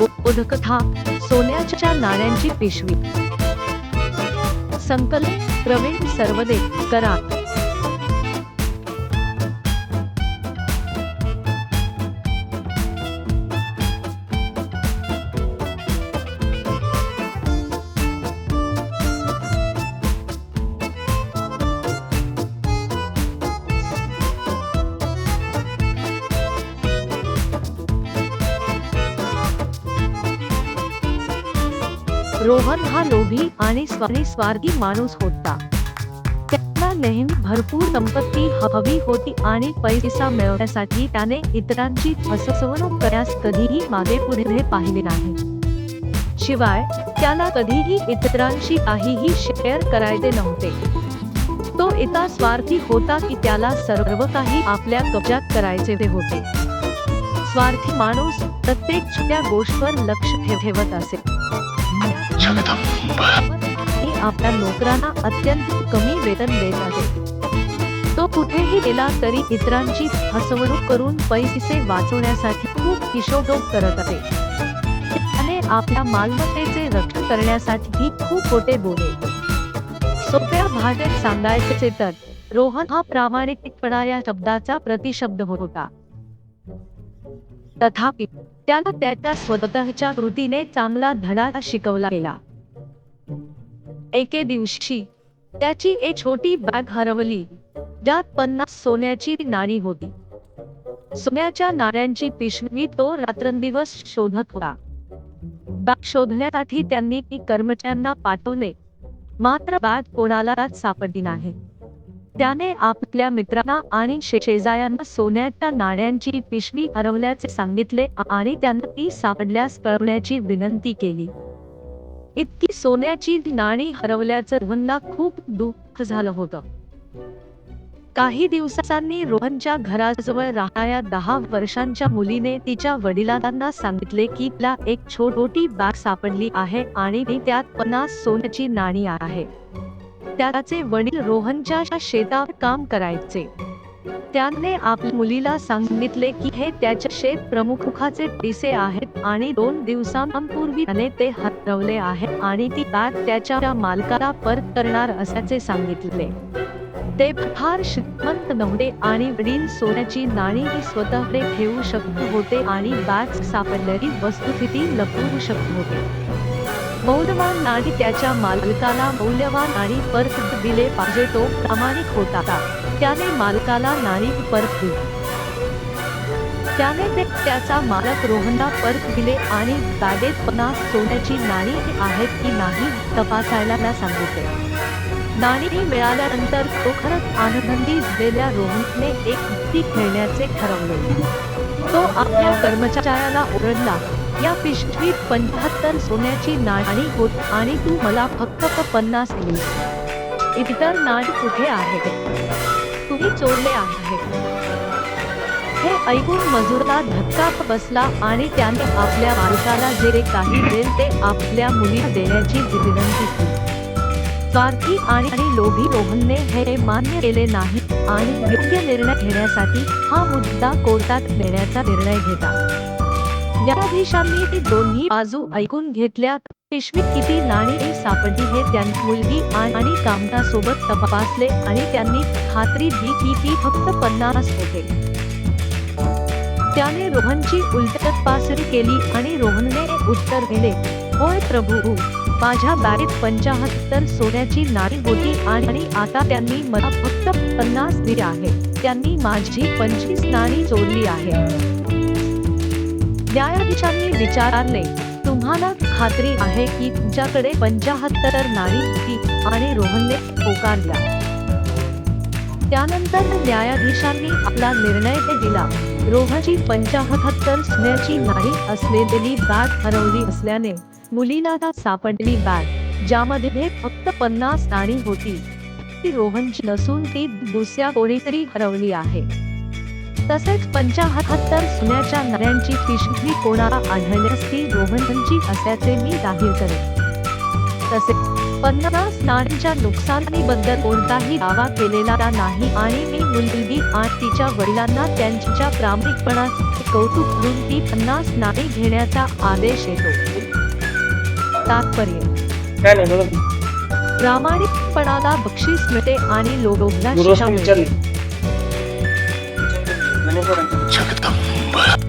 बोधकथा सोन्याच्या नाण्यांची पिशवी. संकल्प प्रवीण सर्वदे करा. रोहन हा लोभी आणि स्वार्थी माणूस होता. त्याला नेहमी भरपूर संपत्ती हवी होती आणि पैसा मिळवण्यासाठी त्याने इतरांची फसवणूक करण्यास कधीही मागे पुढे पाहिले नाही. शिवाय त्याला कधीही इतरांशी काहीही शेअर करायचे नव्हते. तो इतका स्वार्थी होता की त्याला सर्व काही आपल्या कब्जात करायचे होते. स्वार्थी माणूस प्रत्येक छोट्या गोष्टीवर लक्ष ठेवत असे. आणि आपल्या नोकरांना अत्यंत कमी वेतन देत आहे. तो कुठेही गेला तरी इतरांची हसवणूक करून पैसे वाचवण्यासाठी खूप हिशोबोब करत आहे. त्याने आपल्या मालमत्तेचे रक्षण करण्यासाठी खूप खोटे बोले. सोप्या भाषेत सांगायचे तर रोहन हा प्रामाणिकपणा या शब्दाचा प्रतिशब्द होता. तथापि त्याला त्याच्या स्वतःच्या कृतीने चांगला धडा शिकवला गेला. एके दिवशी त्याची एक छोटी बॅग हरवली ज्यात पन्नास सोन्याची नाणी होती. सोन्याच्या नाण्यांची पिशवी तो रात्रंदिवस शोधत होता. बॅग शोधण्यासाठी त्यांनी ती कर्मचाऱ्यांना पाठवले. मात्र बॅग कोणालाच सापडली नाही. त्याने आपल्या मित्रांना आणि शेजाऱ्यांना सोन्याच्या नाण्यांची पिशवी हरवल्याचे सांगितले आणि त्यांना ती सापडल्यास कळवण्याची विनंती केली. इतकी सोन्याची नाणी हरवल्याचं रोहनला खूप दुःख झालं होतं. काही दिवसांनी रोहनच्या घराजवळ राहणाऱ्या दहा वर्षांच्या मुलीने तिच्या वडिलांना सांगितले की तिला एक छोटी बॅग सापडली आहे आणि ती त्यात पन्नास सोन्याची नाणी आहे. त्याचे वडील रोहनच्या शेतात काम करायचे. त्याने आपल्या मुलीला सांगितले की हे त्याच्या शेत प्रमुखाचे पैसे आहेत आणि दोन दिवसांपूर्वी त्याने ते हरवले आहे आणि ती बॅग त्याच्या मालकाला परत करणार असल्याचे सांगितले. ते फार श्रीमंत नव्हते आणि वडील सोन्याची नाणी ही स्वतःकडे ठेवू शकत होते आणि बॅग सापडलेली वस्तुस्थिती लपवू शकत होते. मौल्यवान नाणी त्याच्या मालकाला मौल्यवान आणि परत दिले पाहिजे तो प्रामाणिक होता. त्याने मालकाला नाणी परत दिली त्याने ते त्याचा मालक रोहनला परत दिले आणि बॅगेत पन्नास सोन्याची नाणी आहेत की नाही तपासायला ना सांगितले. नाणी मिळाल्यानंतर तो खरंच आनंदी झालेल्या रोहनने एक युक्ती खेळण्याचे ठरवले. तो आपल्या कर्मचाऱ्याला ओरडला या पिशवीत पंच्याहत्तर सोन्याची नाणी होत आणि तू मला फक्त पन्नास दिली. इतर नाणी कुठे आहेत? तुम्ही चोरले आहे हे ऐकून मजुराला धक्का बसला आणि त्याने आपल्या मालकाला जे काही देईल ते आपल्या मुली देण्याची विनंती केली. स्वार्थी आणि आणि लोभी रोहनने हे मान्य केले नाही आणि योग्य निर्णय घेण्यासाठी हा मुद्दा कोर्टात नेण्याचा निर्णय घेतला न्यायाधीशांनी ती दोन्ही बाजू ऐकून घेतल्या पिशवीत किती नाणी सापडली हे त्यांनी मुलगी आणि कामदासोबत तपासले आणि त्यांनी खात्री दिली की ती फक्त पन्नास होते. त्याने रोहनची उलट पासरी केली आणि रोहनने उत्तर दिले होय प्रभू माझ्या बॅगेत पंचाहत्तर सोन्याची नाणी होती आणि आता त्यांनी मला फक्त पन्नास दिली आहे. त्यांनी माझी पंचवीस नाणी चोरली आहे. न्यायाधीशांनी विचारले तुम्हाला खात्री आहे की तुमच्याकडे पंचाहत्तर नाणी होती आणि रोहनने होकारला. त्यानंतर न्यायाधीशांनी आपला निर्णय दिला. रोहनची पंचाहत्तर सोन्याची नाणी असलेली बॅग हरवली असल्याने मुलीला सापडली बॅग ज्यामध्ये फक्त पन्नास नाणी होती. ती रोहनची नसून ती दुसऱ्या कोणीतरी हरवली आहे. तसेच पंचाहत्तर सोन्याच्या नाण्यांची पिशवी कोणाला आढळल्यास ती रोहनची असल्याचे मी जाहीर करेन. तसेच पन्नास नाण्यांच्या नुकसानीबद्दल कोणताही दावा केलेला नाही आणि मी मुलगी आणि तिच्या वडिलांना त्यांच्या प्रामाणिकपणाचे कौतुक करून ती पन्नास नाणी घेण्याचा आदेश येतो तात्पर्य. प्रामाणिकपणाला बक्षीस मिळते आणि लोभला शिक्षा गुरुवार मिळते विचारले जगदंब